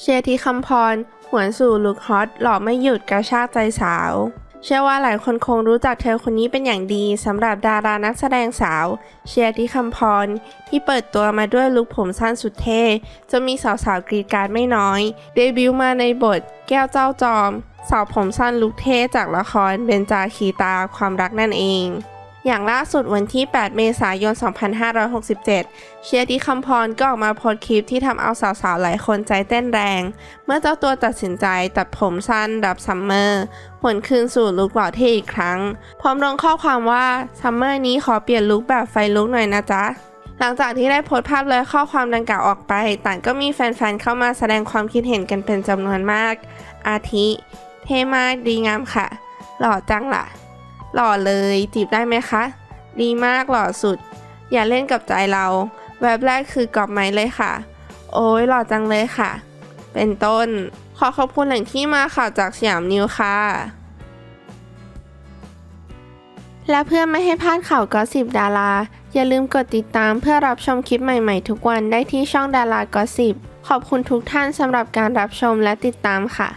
เชียร์ที่คำพร หวนสู่ลุคฮอตหล่อไม่หยุดกระชากใจสาว เชื่อว่าหลายคนคงรู้จักเธอคนนี้เป็นอย่างดีสำหรับดารานักแสดงสาว เชียร์ที่คำพร ที่เปิดตัวมาด้วยลุคผมสั้นสุดเท่จนมีสาวๆกรีดการไม่น้อย เดบิวต์มาในบท แก้วเจ้าจอม สาวผมสั้นลุคเท่จากละครเบนจาคีตาความรักนั่นเอง อย่างล่าสุดวันที่ 8 เมษายน 2567 เชียร์ที่คำพรก็ออกมาโพสคลิปที่ทำเอาสาวๆ หลายคนใจเต้นแรง เมื่อเจ้าตัวตัดสินใจตัดผมสั้นรับซัมเมอร์หวนคืนสู่ลุคหล่อเท่อีกครั้ง พร้อมลงข้อความว่าซัมเมอร์นี้ขอเปลี่ยนลุคแบบไฟลุคหน่อยนะจ๊ะหลังจากที่ได้โพสต์ภาพและข้อความดังกล่าวออกไป ต่างก็มีแฟนๆ เข้ามาแสดงความคิดเห็นกันเป็นจำนวนมาก อาทิ เท่มากดีงามค่ะ หล่อจังล่ะ หล่อเลยจีบได้ไหมคะ ดีมากหล่อสุด อย่าเล่นกับใจเรา แวบแรกคือกรอบไม้เลยค่ะ โอ้ยหล่อจังเลยค่ะ เป็นต้น ขอขอบคุณแหล่งที่มาข่าวจากสยามนิวค่ะ และเพื่อไม่ให้พลาดข่าวก็สิบดารา อย่าลืมกดติดตามเพื่อรับชมคลิปใหม่ๆ ทุกวันได้ที่ช่องดารากอสิบขอบคุณทุกท่านสำหรับการรับชมและติดตามค่ะ